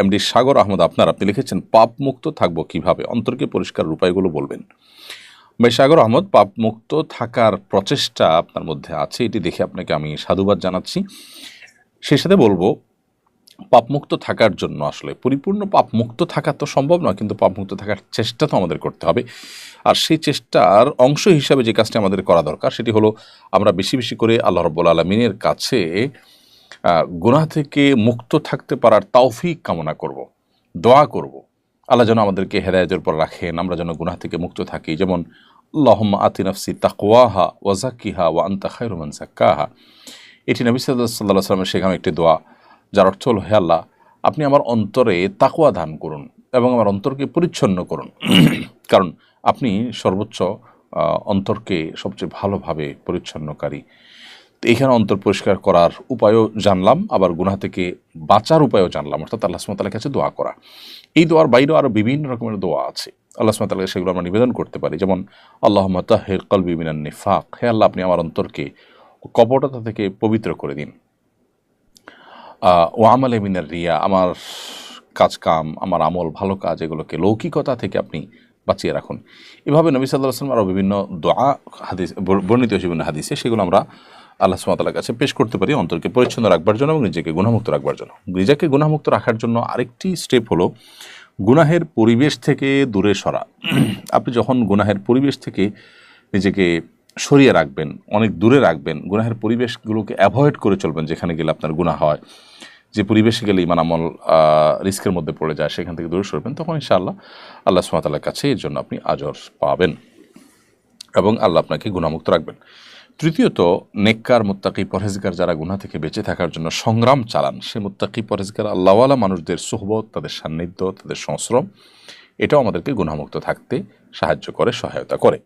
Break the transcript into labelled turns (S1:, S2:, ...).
S1: MD সাগর আহমদ, আপনার, আপনি লিখেছেন, পাপ মুক্ত থাকব কীভাবে? অন্তরকে পরিষ্কার উপায়গুলো বলবেন। ভাই সাগর আহমদ, পাপ মুক্ত থাকার প্রচেষ্টা আপনার মধ্যে আছে, এটি দেখে আপনাকে আমি সাধুবাদ জানাচ্ছি। সেই সাথে বলব পাপমুক্ত থাকার জন্য আসলে, পরিপূর্ণ পাপমুক্ত থাকা তো সম্ভব নয়, কিন্তু পাপমুক্ত থাকার চেষ্টা তো আমাদের করতে হবে। আর সেই চেষ্টার অংশ হিসাবে যে কাজটি আমাদের করা দরকার, সেটি হলো আমরা বেশি বেশি করে আল্লাহ রব্বুল আলমিনের কাছে গুনাহ থেকে মুক্ত থাকতে পারার তৌফিক কামনা করব, দোয়া করব। আল্লাহ যেন আমাদেরকে হেদায়তের পর রাখেন, আমরা যেন গুনাহ থেকে মুক্ত থাকি। যেমন, আল্লাহম্মা আতি নফসি তাকওয়াহা ওয়াজাকিহা ওয়া আন্তা খায়রুমান সাক্কাহা এটি নবী সাল্লাহ সাল্লামের শেখানো একটি দোয়া, যার অর্থ হল, হে আল্লাহ, আপনি আমার অন্তরে তাকুয়া দান করুন এবং আমার অন্তরকে পরিচ্ছন্ন করুন। কারণ, আপনি সর্বোচ্চ অন্তরকে সবচেয়ে ভালোভাবে পরিচ্ছন্নকারী। এখানে অন্তর পরিষ্কার করার উপায়ও জানলাম, আবার গুনাহ থেকে বাঁচার উপায়ও জানলাম। অর্থাৎ আল্লাহ সুমতালের কাছে দোয়া করা। এই দোয়ার বাইরেও আরও বিভিন্ন রকমের দোয়া আছে। আল্লাহ সুমতালকে সেগুলো আমরা নিবেদন করতে পারি। যেমন আল্লাহ তাহের কলবি মিনান নিফাক। হে আল্লাহ, আপনি আমার অন্তরকে কপটতা থেকে পবিত্র করে দিন। ও আমলে মিনার রিয়া, আমার কাজ কাম আমার আমল ভালো কাজ, এগুলোকে লৌকিকতা থেকে আপনি বাঁচিয়ে রাখুন। এভাবে নবী সাল্লাহ আসলাম আরও বিভিন্ন দোয়া, হাদিস বর- বর্ণিত বিভিন্ন হাদিসে সেগুলো আমরা আল্লাহ সুমাতালার কাছে পেশ করতে পারি, অন্তরকে পরিচ্ছন্ন রাখবার জন্য এবং নিজেকে গুণামুক্ত রাখবার জন্য। নিজেকে গুণামুক্ত রাখার জন্য আরেকটি স্টেপ হলো গুনাহের পরিবেশ থেকে দূরে সরা। আপনি যখন গুনাহের পরিবেশ থেকে নিজেকে সরিয়ে রাখবেন, অনেক দূরে রাখবেন, গুনাহের পরিবেশগুলোকে অ্যাভয়েড করে চলবেন, যেখানে গেলে আপনার গুনাহ হয়। যে পরিবেশে গেলে ইমান আমল রিস্কের মধ্যে পড়ে যায়, সেখান থেকে দূরে সরবেন, তখন ইনশাআল্লাহ আল্লাহ সুমাতালার কাছে এর জন্য আপনি আজর পাবেন এবং আল্লাহ আপনাকে গুণামুক্ত রাখবেন। তৃতীয়ত, নেককার, মুত্তাকি, পরহেজগার যারা গুনা থেকে বেঁচে থাকার জন্য সংগ্রাম চালান, সে মুত্তাকি, পরহেজগার, আল্লাহওয়ালা মানুষদের সোহবত, তাদের সান্নিধ্য, তাদের সংশ্রম, এটাও আমাদেরকে গুণামুক্ত থাকতে সাহায্য করে, সহায়তা করে।